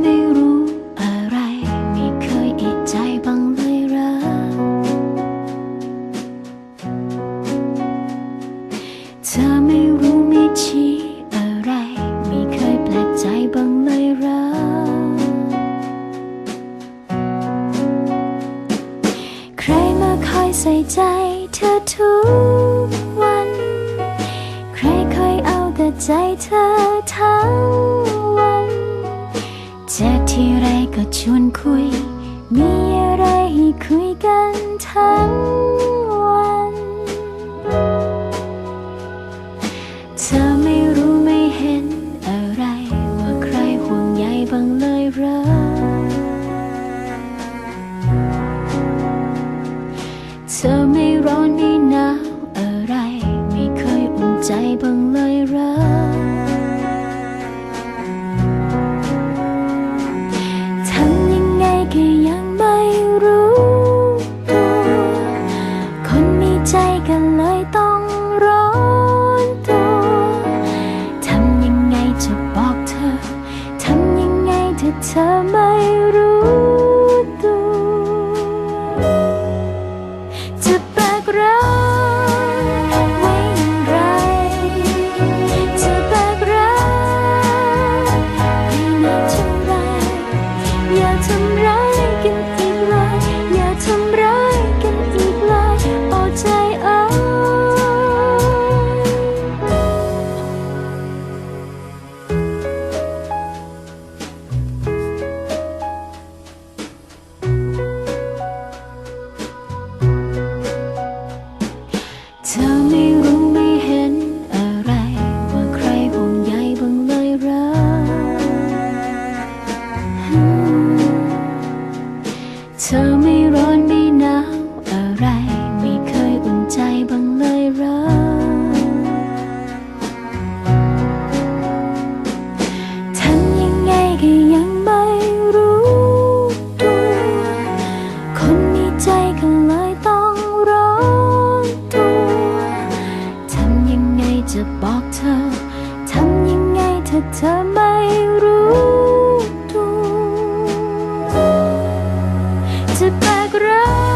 ไม่รู้อะไรม่เคยเอะใจบ้งเลยหรอ เธอไม่รู้ไม่ชี้อะไรม่เคยแปลกใจบ้งเลยหรอ ใครมาคอยใส่ใจเธอทุกวัน ใครคอยเอาแต่ใจเธอทั้ง ที่ไรก็ชวนคุย มีอะไรให้คุยกันทั้งวัน เธอไม่รู้ไม่เห็นอะไร ว่าใครห่วงใยบ้างเลยเหรอ เธอไม่ร้อนไม่หนาวอะไร ไม่เคยอุ่นใจบ้างเลยเหรอ ธอไม่ร้อนไม่หนาวอะไร ไม่เคยอุ่นใจบ้างเลยหรอ ทำยังไงก็ยังไม่รู้ตัว คนมีใจก็เลยต้องร้อนตัว ทำยังไงจะบอกเธอ ทำยังไงถ้าเธอไม่ จะแบกรัก